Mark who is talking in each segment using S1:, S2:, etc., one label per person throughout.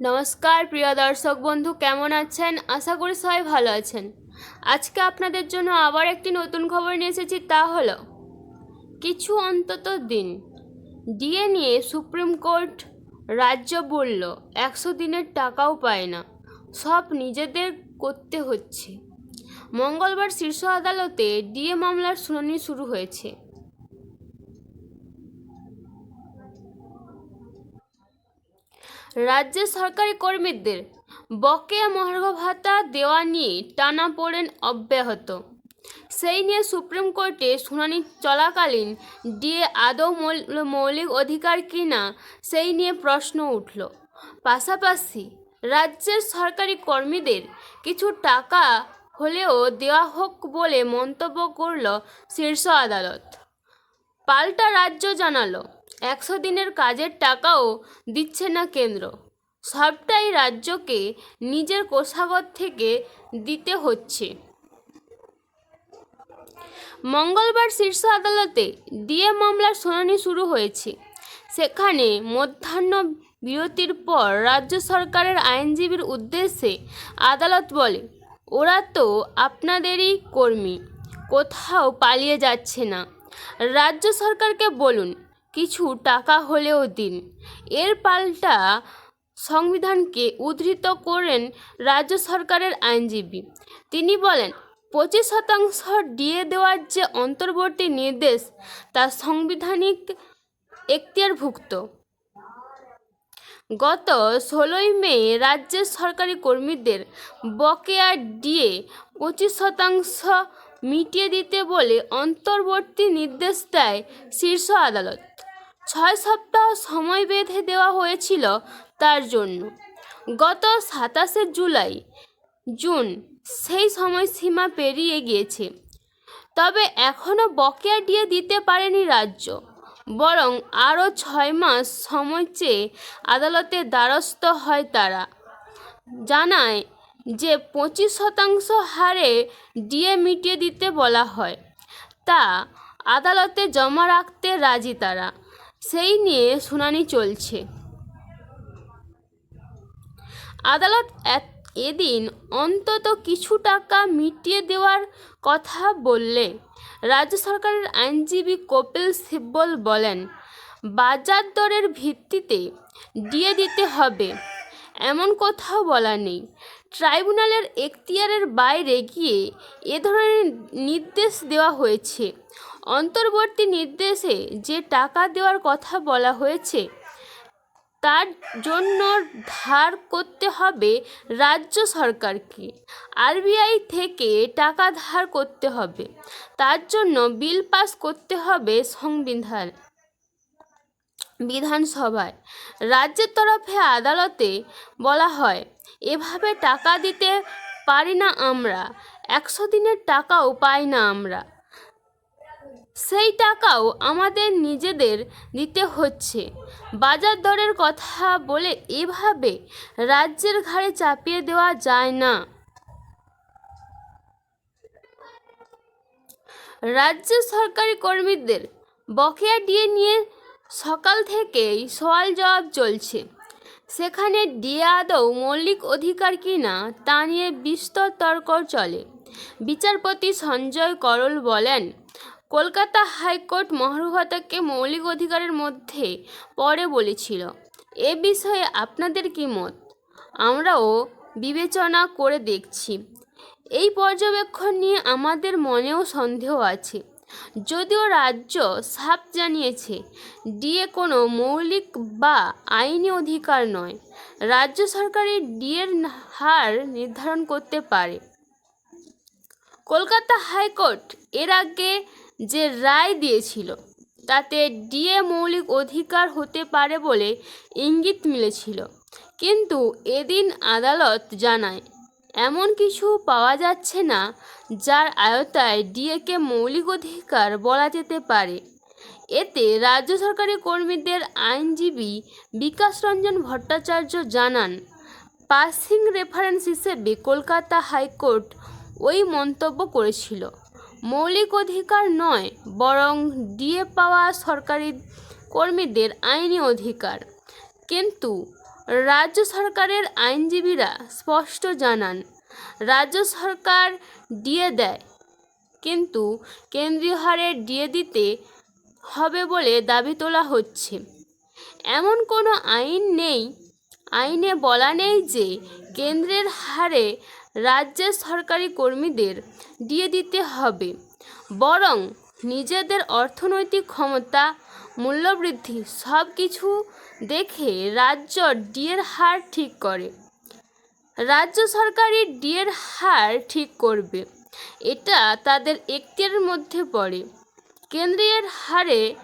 S1: নমস্কার, প্রিয় দর্শক বন্ধু, কেমন আছেন? আশা করি সবাই ভালো আছেন। আজকে আপনাদের জন্য আবার একটি নতুন খবর নিয়ে এসেছি, তা হলো, কিছু অন্তত দিন ডিএ নিয়ে সুপ্রিম কোর্ট রাজ্য বলল, একশো দিনের টাকাও পায় না। সব নিজেদের করতে হচ্ছে। মঙ্গলবার শীর্ষ আদালতে ডিএ মামলার শুনানি শুরু হয়েছে। রাজ্যের সরকারি কর্মীদের বকেয়া মহার্ঘ ভাতা দেওয়া নিয়ে টানাপোড়েন অব্যাহত। সেই নিয়ে সুপ্রিম কোর্টে শুনানি চলাকালীন ডিএ আদৌ মৌল- মৌলিক অধিকার কিনা সেই নিয়ে প্রশ্ন উঠল। পাশাপাশি রাজ্যের সরকারি কর্মীদের কিছু টাকা হলেও দেওয়া হোক বলে মন্তব্য করল শীর্ষ আদালত। পাল্টা রাজ্য জানালো একশো দিনের কাজের টাকাও দিচ্ছে না কেন্দ্র। সবটাই রাজ্যকে নিজের কোষাগর থেকে দিতে হচ্ছে। মঙ্গলবার শীর্ষ আদালতে ডিএ মামলার শুনানি শুরু হয়েছে। সেখানে মধ্যাহ্ন বিরতির পর রাজ্য সরকারের আইনজীবীর উদ্দেশ্যে আদালত বলে, ওরা তো আপনাদেরই কর্মী, কোথাও পালিয়ে যাচ্ছে না। রাজ্য সরকারকে বলুন কিছু টাকা হলেও দিন। এর পাল্টা সংবিধানকে উদ্ধৃত করেন রাজ্য সরকারের আইনজীবী। তিনি বলেন, পঁচিশ শতাংশ ডিএ দেওয়ার যে অন্তর্বর্তী নির্দেশ, তা সাংবিধানিক এখতিয়ারভুক্ত। গত ষোলোই মে রাজ্যের সরকারি কর্মীদের বকেয়া ডিএ পঁচিশ শতাংশ মিটিয়ে দিতে বলে অন্তর্বর্তী নির্দেশ দেয় শীর্ষ আদালত ছয় সপ্তাহ সময় বেঁধে দেওয়া হয়েছিল তার জন্য। গত সাতাশে জুলাই, জুন সেই সময়সীমা পেরিয়ে গিয়েছে। তবে এখনও বকেয়া দিয়ে দিতে পারেনি রাজ্য, বরং আরও ছয় মাস সময় চেয়ে আদালতের দ্বারস্থ হয় তারা। জানায় যে পঁচিশ শতাংশ হারে ডিএ মিটিয়ে দিতে বলা হয়। তা আদালতে জমা রাখতে রাজি তারা। সেই নিয়ে শুনানি চলছে। আদালত এদিন অন্তত কিছু টাকা মিটিয়ে দেওয়ার কথা বললে রাজ্য সরকারের আইনজীবী কপিল সিব্বল বলেন, বাজার দরের ভিত্তিতে দিয়ে দিতে হবে। এমন কোথাও বলা নেই। ট্রাইব্যুনালের এখতিয়ারের বাইরে গিয়ে এ ধরনের নির্দেশ দেওয়া হয়েছে। অন্তর্বর্তী নির্দেশে যে টাকা দেওয়ার কথা বলা হয়েছে, তার জন্য ধার করতে হবে রাজ্য সরকারকে। আরবিআই থেকে টাকা ধার করতে হবে। তার জন্য বিল পাস করতে হবে সংবিধান, বিধানসভায়। রাজ্যের তরফে আদালতে বলা হয়, এভাবে টাকা দিতে পারি না আমরা, একশো দিনের টাকাও পাই না আমরা। সেই টাকাও আমাদের নিজেদের দিতে হচ্ছে। বাজার দরের কথা বলে এভাবে রাজ্যের ঘাড়ে চাপিয়ে দেওয়া যায় না। রাজ্য সরকারি কর্মীদের বকেয়া ডিএ নিয়ে সকাল থেকেই সওয়াল জবাব চলছে। সেখানে ডিএ আদৌ মৌলিক অধিকার কিনা তা নিয়ে বিস্তর তর্ক চলে। বিচারপতি সঞ্জয় করল বলেন কলকাতা হাইকোর্ট মহারুভাতাকে মৌলিক অধিকারের মধ্যে পড়ে বলেছিল। এ বিষয়ে আপনাদের কি মত? আমরাও বিবেচনা করে দেখছি। এই পর্যবেক্ষণ নিয়ে আমাদের মনেও সন্দেহ আছে। যদিও রাজ্য সাপ জানিয়েছে, ডিএ কোনো মৌলিক বা আইনি অধিকার নয়। রাজ্য সরকারই ডিএর হার নির্ধারণ করতে পারে। কলকাতা হাইকোর্ট এর আগে যে রায় দিয়েছিল, তাতে ডিএ মৌলিক অধিকার হতে পারে বলে ইঙ্গিত মিলেছিল। কিন্তু এদিন আদালত জানায়, এমন কিছু পাওয়া যাচ্ছে না যার আয়তায় ডিএকে মৌলিক অধিকার বলা যেতে পারে। এতে রাজ্য সরকারি কর্মীদের আইনজীবী বিকাশ রঞ্জন ভট্টাচার্য জানান, পাসিং রেফারেন্স হিসেবে কলকাতা হাইকোর্ট ওই মন্তব্য করেছিল। মৌলিক অধিকার নয়, বরং ডিএ পাওয়া সরকারি কর্মীদের আইনি অধিকার। কিন্তু রাজ্য সরকারের আইনজীবীরা স্পষ্ট জানান, রাজ্য সরকার দিয়ে দেয়, কিন্তু কেন্দ্রীয় হারে দিয়ে দিতে হবে বলে দাবি তোলা হচ্ছে। এমন কোনো আইন নেই, আইনে বলা নেই যে কেন্দ্রের হারে রাজ্যের সরকারি কর্মীদের দিয়ে দিতে হবে। বরং নিজেদের অর্থনৈতিক ক্ষমতা, মূল্যবৃদ্ধি সব কিছু দেখে রাজ্য ডিএর হার ঠিক করে। রাজ্য সরকারি ডিএর হার ঠিক করবে। এটা তাদের এক্তিয়ারের মধ্যে পড়ে। কেন্দ্রের হারে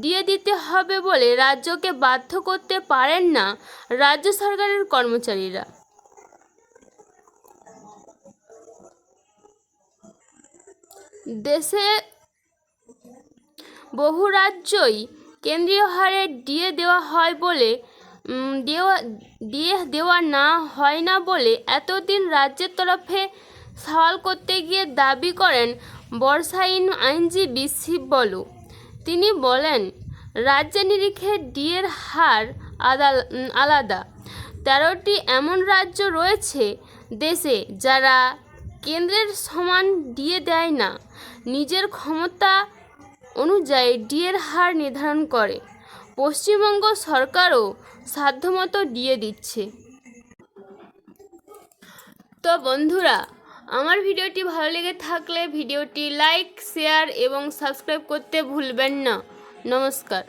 S1: দিয়ে দিতে হবে বলে রাজ্যকে বাধ্য করতে পারেন না রাজ্য সরকারের কর্মচারীরা। দেশে বহু রাজ্যই কেন্দ্রীয় হারে দিয়ে দেওয়া হয় বলে দেওয়া, দিয়ে দেওয়া না হয় না বলে এতদিন রাজ্যের তরফে সওয়াল করতে গিয়ে দাবি করেন বর্ষাইন আইনজীবী শিব বলু। তিনি বলেন রাজ্যের নিরিখে ডিএর হার আদাল আলাদা। তেরোটি এমন রাজ্য রয়েছে দেশে যারা কেন্দ্রের সমান দিয়ে দেয় না। নিজের ক্ষমতা অনুযায়ী ডিএর হার নির্ধারণ করে। পশ্চিমবঙ্গ সরকারও সাধ্যমতো দিয়ে দিচ্ছে। তো বন্ধুরা, আমার ভিডিওটি ভালো লেগে থাকলে ভিডিওটি লাইক, শেয়ার এবং সাবস্ক্রাইব করতে ভুলবেন না। নমস্কার।